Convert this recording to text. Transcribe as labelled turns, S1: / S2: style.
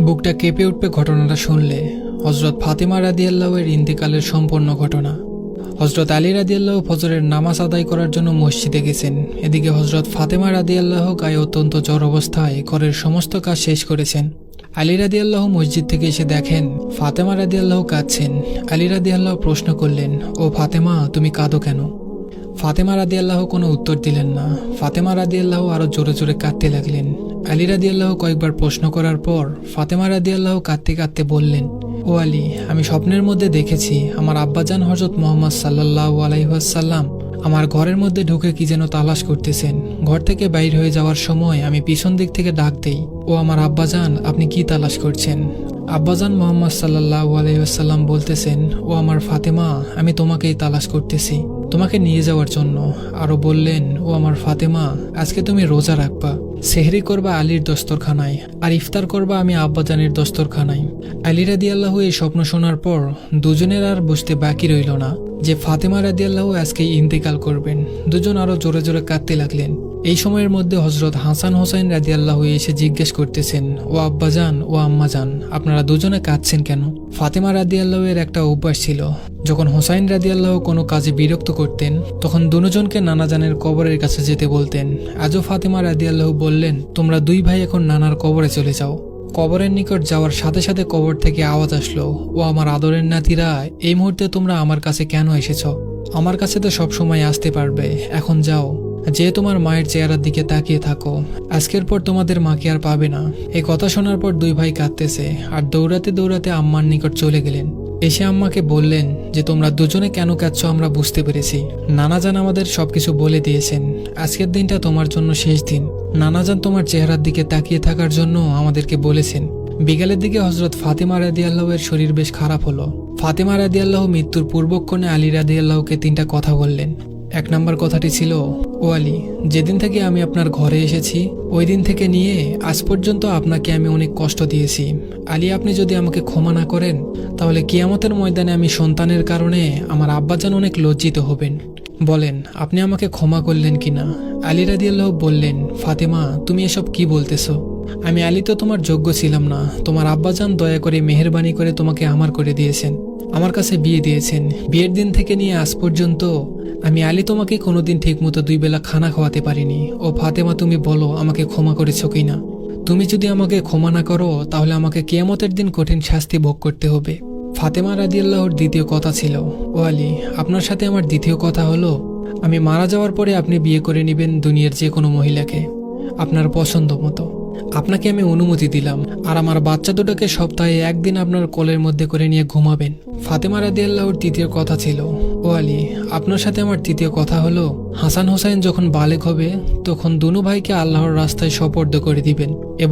S1: বুকটা কেঁপে উঠবে ঘটনাটা শুনলে। হজরত ফাতেমা রাদিয়াল্লাহের ইন্তেকালের সম্পূর্ণ ঘটনা। হজরত আলী রাদিয়াল্লাহ ফজরের নামাজ আদায় করার জন্য মসজিদে গেছেন। এদিকে হজরত ফাতেমা রাদিয়াল্লাহ গায়ে অত্যন্ত জ্বর অবস্থায় ঘরের সমস্ত কাজ শেষ করেছেন। আলী রাদিয়াল্লাহ মসজিদ থেকে এসে দেখেন, ফাতেমা রাদিয়াল্লাহ কাঁদছেন। আলী রাদিয়াল্লাহ প্রশ্ন করলেন, ও ফাতেমা, তুমি কাঁদো কেন? ফাতেমা রাদিয়াল্লাহ কোনো উত্তর দিলেন না। ফাতেমা রাদিয়াল্লাহ আরও জোরে জোরে কাঁদতে লাগলেন। আলী রাদিয়াল্লাহ কয়েকবার প্রশ্ন করার পর ফাতেমা রাদি আল্লাহ কাঁদতে কাঁদতে বললেন, ও আলী, আমি স্বপ্নের মধ্যে দেখেছি আমার আব্বাজান হজরত মোহাম্মদ সাল্লাহ আলাইহাসাল্লাম আমার ঘরের মধ্যে ঢুকে কি যেন তালাশ করতেছেন। ঘর থেকে বাইর হয়ে যাওয়ার সময় আমি পিছন দিক থেকে ডাক দেই, ও আমার আব্বাজান, আপনি কি তালাশ করছেন? আব্বাজান মোহাম্মদ সাল্লাহ আলাইসাল্লাম বলতেছেন, ও আমার ফাতেমা, আমি তোমাকেই তালাশ করতেছি। তোমাকে নিয়ে যাওয়ার জন্য। আরও বললেন, ও আমার ফাতেমা, আজকে তুমি রোজা রাখবা। সেহরি করবা আলীর দস্তরখানায়, আর ইফতার করবা আমি আব্বাজানের দস্তরখানায়। আলী রাদিয়াল্লাহু এই স্বপ্ন শোনার পর দুজনের আর বুঝতে বাকি রইল না যে ফাতেমা রাদিয়াল্লাহু আজকে ইন্তেকাল করবেন। দুজন আরও জোরে জোরে কাঁদতে লাগলেন। এই সময়ের মধ্যে হজরত হাসান হোসাইন রাদিয়াল্লাহু এসে জিজ্ঞেস করতেছেন, ও আব্বাজান, ও আম্মাজান, আপনারা দুজনে কাঁদছেন কেন? ফাতেমা রাদিয়াল্লাহু এর একটা অভ্যাস ছিল, যখন হোসাইন রাদিয়াল্লাহু কোনো কাজে বিরক্ত করতেন, তখন দুজনকে নানাজানের কবরের কাছে যেতে বলতেন। আজও ফাতেমা রাদিয়াল্লাহু বললেন, তোমরা দুই ভাই এখন নানার কবরে চলে যাও। কবরের নিকট যাওয়ার সাথে সাথে কবর থেকে আওয়াজ আসলো, ও আমার আদরের নাতিরা, এই মুহূর্তে তোমরা আমার কাছে কেন এসেছ? আমার কাছে তো সবসময় আসতে পারবে, এখন যাও। যে তোমার মায়ের চেহারার দিকে তাকিয়ে থাকো, আজকের পর তোমাদের মাকে আর পাবে না। এই কথা শোনার পর দুই ভাই কাঁদতেছে, আর দৌড়াতে দৌড়াতে আম্মার নিকট চলে গেলেন। এসে আম্মাকে বললেন যে, তোমরা দুজনে কেন কাঁদছ আমরা বুঝতে পেরেছি। নানাজান আমাদের সবকিছু বলে দিয়েছেন। আজকের দিনটা তোমার জন্য শেষ দিন। নানাজান তোমার চেহারার দিকে তাকিয়ে থাকার জন্য আমাদেরকে বলেছেন। বিকালের দিকে হজরত ফাতেমা রাদি আল্লাহের শরীর বেশ খারাপ হলো। ফাতেমা রাদি আল্লাহ মৃত্যুর পূর্বক্ষণে আলী রাদি আল্লাহকে তিনটা কথা বললেন। এক নম্বর কথাটি ছিল, ও আলী, যেদিন থেকে আমি আপনার ঘরে এসেছি, ওই দিন থেকে নিয়ে আজ পর্যন্ত আপনাকে আমি অনেক কষ্ট দিয়েছি। আলী, আপনি যদি আমাকে ক্ষমা না করেন, তাহলে কিয়ামতের ময়দানে আমি সন্তানের কারণে আমার আব্বাজান অনেক লজ্জিত হবেন। বলেন, আপনি আমাকে ক্ষমা করলেন কিনা? আলী রাদিয়াল্লাহ বললেন, ফাতেমা, তুমি এসব কি বলতেছো? আমি আলী তো তোমার যোগ্য ছিলাম না। তোমার আব্বাজান দয়া করে মেহরবানি করে তোমাকে আমার করে দিয়েছেন। আমার কাছে বিয়ে দিয়েছেন। বিয়ের দিন থেকে নিয়ে আজ পর্যন্ত আমি আলী তোমাকে কোনোদিন ঠিকমতো দুই বেলা খানা খাওয়াতে পারিনি। ও ফাতেমা, তুমি বলো, আমাকে ক্ষমা করেছ কি না তুমি যদি আমাকে ক্ষমা না করো, তাহলে আমাকে কেয়ামতের দিন কঠিন শাস্তি ভোগ করতে হবে। ফাতেমা রাদিয়াল্লাহর দ্বিতীয় কথা ছিল, ও আলী, আপনার সাথে আমার দ্বিতীয় কথা হলো, আমি মারা যাওয়ার পরে আপনি বিয়ে করে নেবেন দুনিয়ার যে কোনো মহিলাকে, আপনার পছন্দ মতো। আপনাকে আমি অনুমতি দিলাম, আর আমার বাচ্চা দুটোকে সপ্তাহে একদিন আপনার কোলের মধ্যে করে নিয়ে ঘুমাবেন। ফাতেমা রাদিয়াল্লাহর তৃতীয় কথা ছিল ও আলী, আপনার সাথে আমার তৃতীয় কথা হলো, হাসান হোসাইন যখন বালেক হবে, তখন দুনু ভাইকে আল্লাহর রাস্তায় সপর্দ করে দিবেন এবং